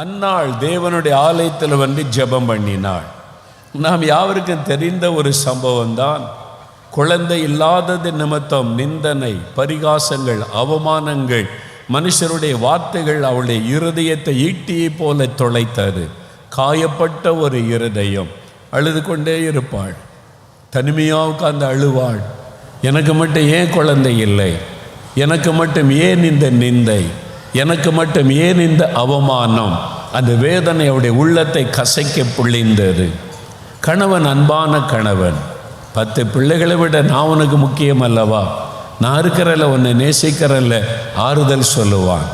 அந்நாள் தேவனுடைய ஆலயத்தில் வந்து ஜெபம் பண்ணினாள். நாம் யாவருக்கும் தெரிந்த ஒரு சம்பவம் தான் குழந்தை இல்லாதது நிமித்தம் நிந்தனை பரிகாசங்கள் அவமானங்கள் மனுஷருடைய வார்த்தைகள் அவளுடைய இருதயத்தை ஈட்டியை போல தொலைத்தது. காயப்பட்ட ஒரு இருதயம் அழுது கொண்டே இருப்பாள். தனிமையாக உட்கார்ந்து அழுவாள். எனக்கு மட்டும் ஏன் குழந்தை இல்லை? எனக்கு மட்டும் ஏன் இந்த நிந்தை? எனக்கு மட்டும் ஏன் இந்த அவமானம்? அந்த வேதனை அவருடைய உள்ளத்தை கசைக்க புழிந்தது கணவன் அன்பான கணவன். பத்து பிள்ளைகளை விட நான் உனக்கு முக்கியம் அல்லவா? நான் இருக்கிறல்ல உன்னை நேசிக்கிறல்ல ஆறுதல் சொல்லுவான்.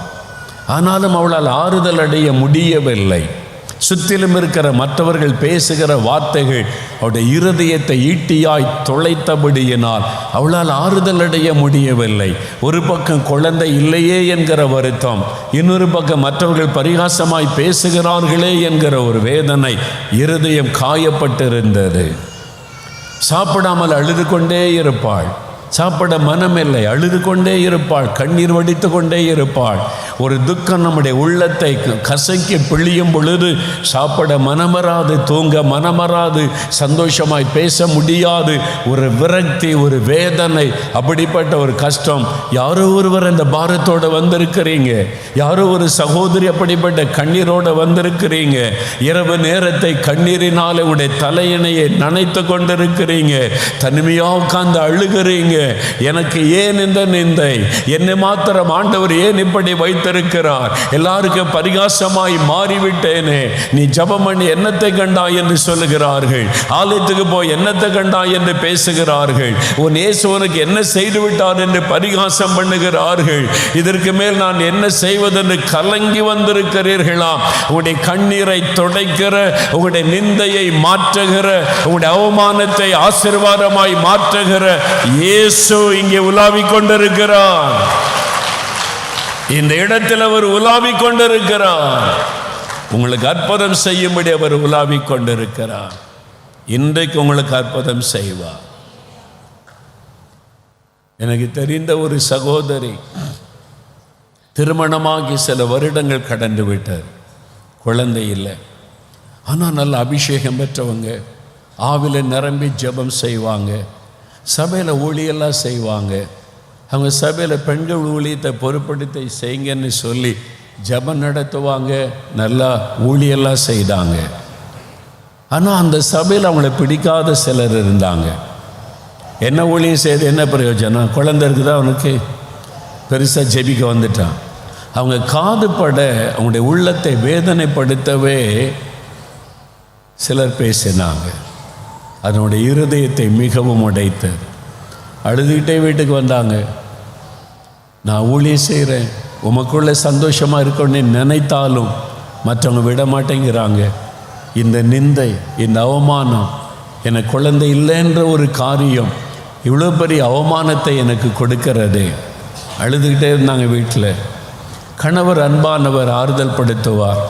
ஆனாலும் அவளால் ஆறுதல் அடைய முடியவில்லை. சுற்றிலும் இருக்கிற மற்றவர்கள் பேசுகிற வார்த்தைகள் அவருடைய இருதயத்தை ஈட்டியாய் தொலைத்தபடியினால் அவளால் ஆறுதல் அடைய முடியவில்லை. ஒரு பக்கம் குழந்தை இல்லையே என்கிற வருத்தம் இன்னொரு பக்கம் மற்றவர்கள் பரிகாசமாய் பேசுகிறார்களே என்கிற ஒரு வேதனை இருதயம் காயப்பட்டிருந்தது. சாப்பிடாமல் அழுது கொண்டே இருப்பாள். சாப்பிட மனமில்லை அழுது கொண்டே இருப்பாள் கண்ணீர் வடித்து கொண்டே இருப்பாள். ஒரு துக்கம் நம்முடைய உள்ளத்தை க- கசக்கி பிழியும் பொழுது சாப்பிட மனமராது தூங்க மனமராது சந்தோஷமாய் பேச முடியாது. ஒரு விரக்தி ஒரு வேதனை அப்படிப்பட்ட ஒரு கஷ்டம். யாரோ ஒருவர் அந்த பாரத்தோட வந்திருக்கிறீங்க. யாரோ ஒரு சகோதரி அப்படிப்பட்ட கண்ணீரோட வந்திருக்கிறீங்க. இரவு நேரத்தை கண்ணீரினால் உடைய தலையணையை நனைத்து கொண்டிருக்கிறீங்க. தனிமையாக உட்கார்ந்து அழுகிறீங்க. எனக்கு ஏன் இந்த நிந்தை? என்னை மாத்திரம் ஆண்டவர் ஏன் இப்படி வைத்திருக்கிறார் எல்லாருக்கும் பரிகாசமாய் மாறிவிட்டேனே. நீ ஜபம் பண்ணி என்னத்தை கண்டாய் என்று சொல்லுகிறார்கள். ஆலயத்துக்கு போய் என்னத்தை கண்டாய் என்று பேசுகிறார்கள். உன் இயேசு உனக்கு என்ன செய்து விட்டார் என்று பரிகாசம் பண்ணுகிறார்கள். இதற்கு மேல் நான் என்ன செய்வதென்று கலங்கி வந்திருக்கிறீர்களாம் உங்களுடைய கண்ணீரை துடைக்கிற உங்களுடைய நிந்தையை மாற்றுகிற உங்களுடைய அவமானத்தை ஆசீர்வாதமாய் மாற்றுகிற இயேசு இங்கே உலாவிக் கொண்டிருக்கிறார். இந்த இடத்தில் அவர் உலாவிக் கொண்டிருக்கிறார். உங்களுக்கு அற்புதம் செய்யும்படி அவர் உலாவிக் கொண்டிருக்கிறார். இன்றைக்கு உங்களுக்கு அற்புதம் செய்வார். எனக்கு தெரிந்த ஒரு சகோதரி திருமணமாகி சில வருடங்கள் கடந்து விட்டார். குழந்தை இல்லை. ஆனால் நல்ல அபிஷேகம் பெற்றவங்க ஆவில நிரம்பி ஜெபம் செய்வாங்க சபையில் ஊழியெல்லாம் செய்வாங்க. அவங்க சபையில் பெண்கள் ஊழியத்தை பொறுப்படுத்தி செய்யுங்கன்னு சொல்லி ஜெபம் நடத்துவாங்க. நல்லா ஊழியெல்லாம் செய்தாங்க. ஆனால் அந்த சபையில் அவங்கள பிடிக்காத சிலர் இருந்தாங்க. என்ன ஊழியம் செய்து என்ன பிரயோஜனம்? குழந்தை இருக்குதா அவனுக்கு? பெருசாக ஜெபிக்க வந்துட்டான். அவங்க காது பட அவங்களுடைய உள்ளத்தை வேதனைப்படுத்தவே சிலர் பேசினாங்க. அதனுடைய இருதயத்தை மிகவும் உடைத்தது. அழுதுகிட்டே வீட்டுக்கு வந்தாங்க. நான் ஊழியம் செய்கிறேன் உமக்குள்ளே சந்தோஷமாக இருக்கணும்னு நினைத்தாலும் மற்றவங்க விட மாட்டேங்கிறாங்க. இந்த நிந்தை இந்த அவமானம் எனக்கு குழந்தை இல்லைன்ற ஒரு காரியம் இவ்வளோ பெரிய அவமானத்தை எனக்கு கொடுக்கிறதே. அழுதுகிட்டே இருந்தாங்க வீட்டில். கணவர் அன்பானவர் ஆறுதல் படுத்துவார்.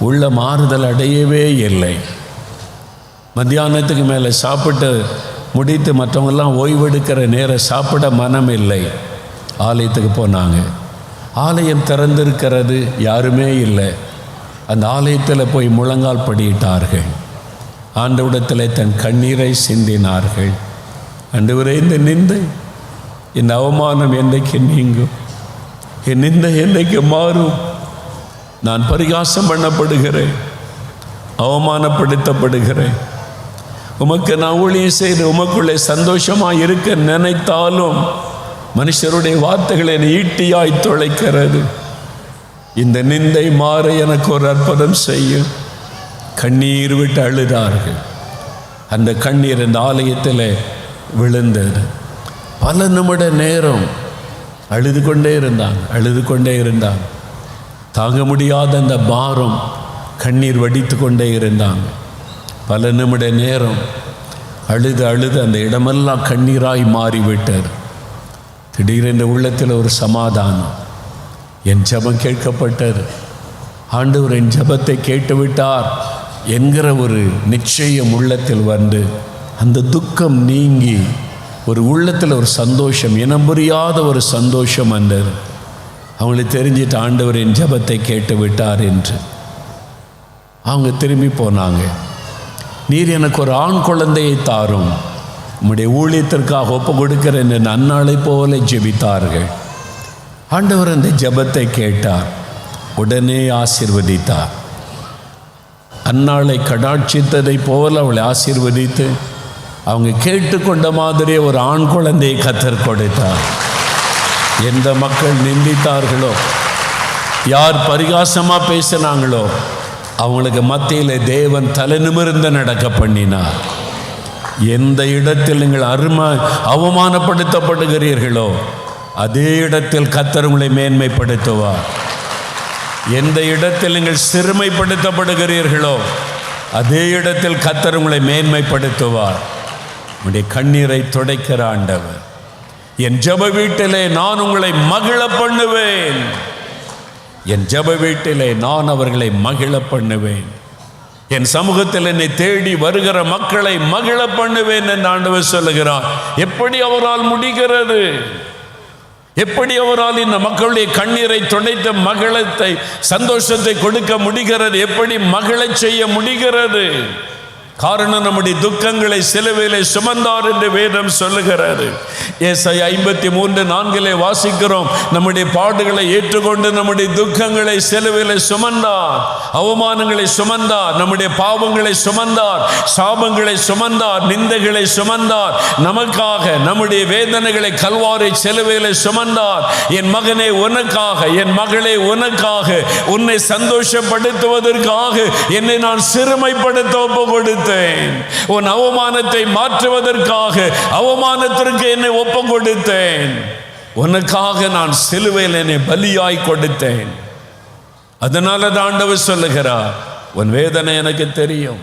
உள்ள மாறுதல் அடையவே இல்லை. மத்தியானத்துக்கு மேலே சாப்பிட்டு முடித்து மற்றவங்கெல்லாம் ஓய்வெடுக்கிற நேரம் சாப்பிட மனம் இல்லை ஆலயத்துக்கு போனாங்க. ஆலயம் திறந்திருக்கிறது யாருமே இல்லை. அந்த ஆலயத்தில் போய் முழங்கால் படியிட்டார்கள். ஆண்டவிடத்தில் தன் கண்ணீரை சிந்தினார்கள். ஆண்டவரே இந்த நிந்தை இந்த அவமானம் என்றைக்கு நீங்கும்? என் நிந்தை என்றைக்கு மாறும்? நான் பரிகாசம் பண்ணப்படுகிறேன். அவமானப்படுத்தப்படுகிறேன். உமக்கு நான் ஊழியம் செய்து உமக்குள்ளே சந்தோஷமாக இருக்க நினைத்தாலும் மனுஷருடைய வார்த்தைகளை என்னை ஈட்டியாய் தொலைக்கிறது. இந்த நிந்தை மாற எனக்கு ஒரு அற்புதம் செய்யும் கண்ணீர் விட்டு அழுதார்கள். அந்த கண்ணீர் இந்த ஆலயத்தில் விழுந்தது. பல நிமிட நேரம் அழுது கொண்டே இருந்தாங்க அழுது கொண்டே இருந்தாங்க தாங்க முடியாத அந்த பாரம் கண்ணீர் வடித்து கொண்டே இருந்தாங்க. பல நிமிட நேரம் அழுது அழுது அந்த இடமெல்லாம் கண்ணீராய் மாறிவிட்டார் திடீரென்று உள்ளத்தில் ஒரு சமாதானம். என் ஜெபம் கேட்கப்பட்டது. ஆண்டவர் என் ஜபத்தை கேட்டுவிட்டார் என்கிற ஒரு நிச்சயம் உள்ளத்தில் வந்து அந்த துக்கம் நீங்கி ஒரு உள்ளத்தில் ஒரு சந்தோஷம் இனம் புரியாத ஒரு சந்தோஷம் வந்தது. அவங்களுக்கு தெரிஞ்சிட்டு ஆண்டவர் என் ஜெபத்தை கேட்டு விட்டார் என்று. அவங்க திரும்பி போனாங்க. நீர் எனக்கு ஒரு ஆண் குழந்தையை தாரும். உம்முடைய ஊழியத்திற்காக ஒப்பு கொடுக்கிறேன் என்று நன்னாளை போல ஜெபித்தார்கள். ஆண்டவர் அந்த ஜெபத்தை கேட்டார். உடனே ஆசிர்வதித்தார். அன்னாளை கடாட்சித்ததை போல அவளை ஆசீர்வதித்து அவங்க கேட்டுக்கொண்ட மாதிரி ஒரு ஆண் குழந்தையை கத்தர் கொடுத்தார். எந்த மக்கள் நிந்தித்தார்களோ யார் பரிகாசமாக பேசினாங்களோ அவங்களுக்கு மத்தியில் தேவன் தலை நிமிர்ந்து நடக்க பண்ணினார். எந்த இடத்தில் நீங்கள் அருமா அவமானப்படுத்தப்படுகிறீர்களோ அதே இடத்தில் கத்தர் உங்களை மேன்மைப்படுத்துவார். எந்த இடத்தில் நீங்கள் சிறுமைப்படுத்தப்படுகிறீர்களோ அதே இடத்தில் கத்தர் உங்களை மேன்மைப்படுத்துவார். உங்களுடைய கண்ணீரை துடைக்கிற ஆண்டவர். என் ஜெப வீட்டிலே நான் உங்களை மகிழ பண்ணுவேன். என் ஜெப வீட்டிலே நான் அவர்களை மகிழ பண்ணுவேன். என் சமூகத்தில் என்னை தேடி வருகிற மக்களை மகிழ பண்ணுவேன் என்று ஆண்டவர் சொல்லுகிறார். எப்படி அவரால் முடிகிறது? எப்படி அவரால் இந்த மக்களுடைய கண்ணீரை துடைத்த மகளத்தை சந்தோஷத்தை கொடுக்க முடிகிறது? எப்படி மகளை செய்ய முடிகிறது? காரணம் நம்முடைய துக்கங்களை சிலுவையிலே சுமந்தார் என்று வேதம் சொல்லுகிறாரு ஏசை ஐம்பத்தி மூன்று நான்கிலே வாசிக்கிறோம். நம்முடைய பாடுகளை ஏற்றுக்கொண்டு நம்முடைய துக்கங்களை சிலுவையிலே சுமந்தார். அவமானங்களை சுமந்தார். நம்முடைய பாவங்களை சுமந்தார். சாபங்களை சுமந்தார். நிந்தைகளை சுமந்தார். நமக்காக நம்முடைய வேதனைகளை கல்வாரை சிலுவையிலே சுமந்தார். என் மகனே உனக்காக என் மகளே உனக்காக உன்னை சந்தோஷப்படுத்துவதற்காக என்னை நான் சிறுமைப்படுத்த ஒப்பு கொடுத்தேன். உன் அவமானத்தை மாற்றுவதற்காக அவமானத்திற்கு என்னை ஒப்பம் கொடுத்தேன் உனக்காக நான் சிலுவையில் என்னை பலியாய் கொடுத்தேன். அதனால தாண்டவர் சொல்லுகிறார் உன் வேதனை எனக்கு தெரியும்.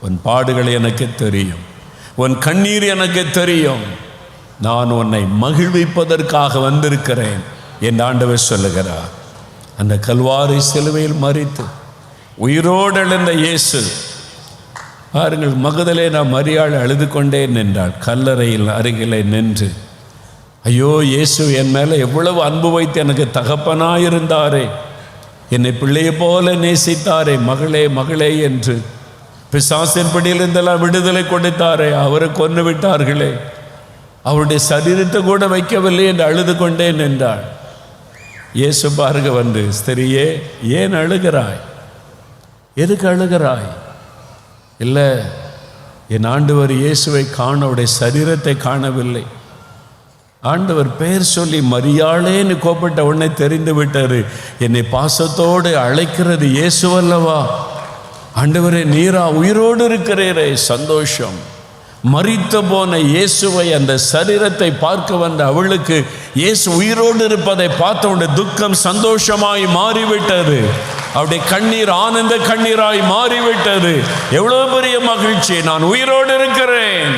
உன் பாடுகள் எனக்கு தெரியும். உன் கண்ணீர் எனக்கு தெரியும். நான் உன்னை மகிழ்விப்பதற்காக வந்திருக்கிறேன். என் ஆண்டவர் சொல்லுகிறார். அந்த கல்வாரி சிலுவையில் மறித்து உயிரோடு எழுந்த இயேசு பாருங்கள் மகதலே நான் மரியாள் அழுது கொண்டே நின்றாள். கல்லறையில் அருகிலே நின்று ஐயோ இயேசு என் மேலே எவ்வளவு அன்பு வைத்து எனக்கு தகப்பனாயிருந்தாரே. என்னை பிள்ளையை போல நேசித்தாரே மகளே மகளே என்று பிசாசின் பிடியிலிருந்தெல்லாம் விடுதலை கொடுத்தாரே அவரை கொன்று விட்டார்களே. அவருடைய சரீரத்தை கூட வைக்கவில்லை என்று அழுது கொண்டே நின்றாள். இயேசு பாருங்க வந்து ஸ்திரியே ஏன் அழுகிறாய்? எதுக்கு அழுகிறாய்? இல்லை என் ஆண்டவர் இயேசுவை காண அவருடைய சரீரத்தை காணவில்லை. ஆண்டவர் பெயர் சொல்லி மரியாளேன்னு கோப்பட்ட உடனே தெரிந்து விட்டாரு. என்னை பாசத்தோடு அழைக்கிறது இயேசுவல்லவா ஆண்டவரே நீரா உயிரோடு இருக்கிறீரே சந்தோஷம். மறித்து போன இயேசுவை அந்த சரீரத்தை பார்க்க வந்த அவளுக்கு இயேசு உயிரோடு இருப்பதை பார்த்த உடனே துக்கம் சந்தோஷமாய் மாறிவிட்டது. அவருடைய கண்ணீர் ஆனந்த கண்ணீராய் மாறிவிட்டது. எவ்வளவு பெரிய மகிழ்ச்சி. நான் உயிரோடு இருக்கிறேன்.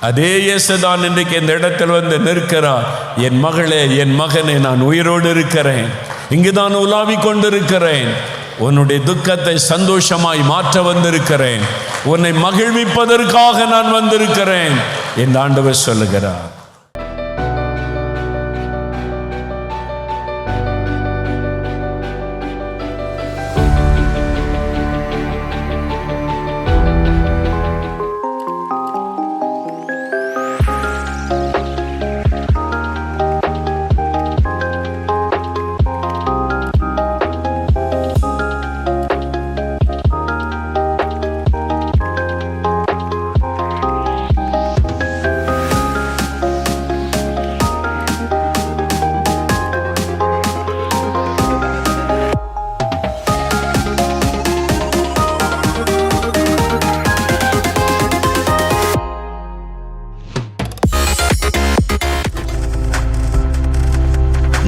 அதே இயேசுதான் இன்றைக்கு இந்த இடத்தில் வந்து நிற்கிறார். என் மகளே என் மகனே நான் உயிரோடு இருக்கிறேன். இங்குதான் உலாவிக் கொண்டிருக்கிறேன். உன்னுடைய துக்கத்தை சந்தோஷமாய் மாற்ற வந்திருக்கிறேன். உன்னை மகிழ்விப்பதற்காக நான் வந்திருக்கிறேன். என் ஆண்டவர் சொல்லுகிறார்.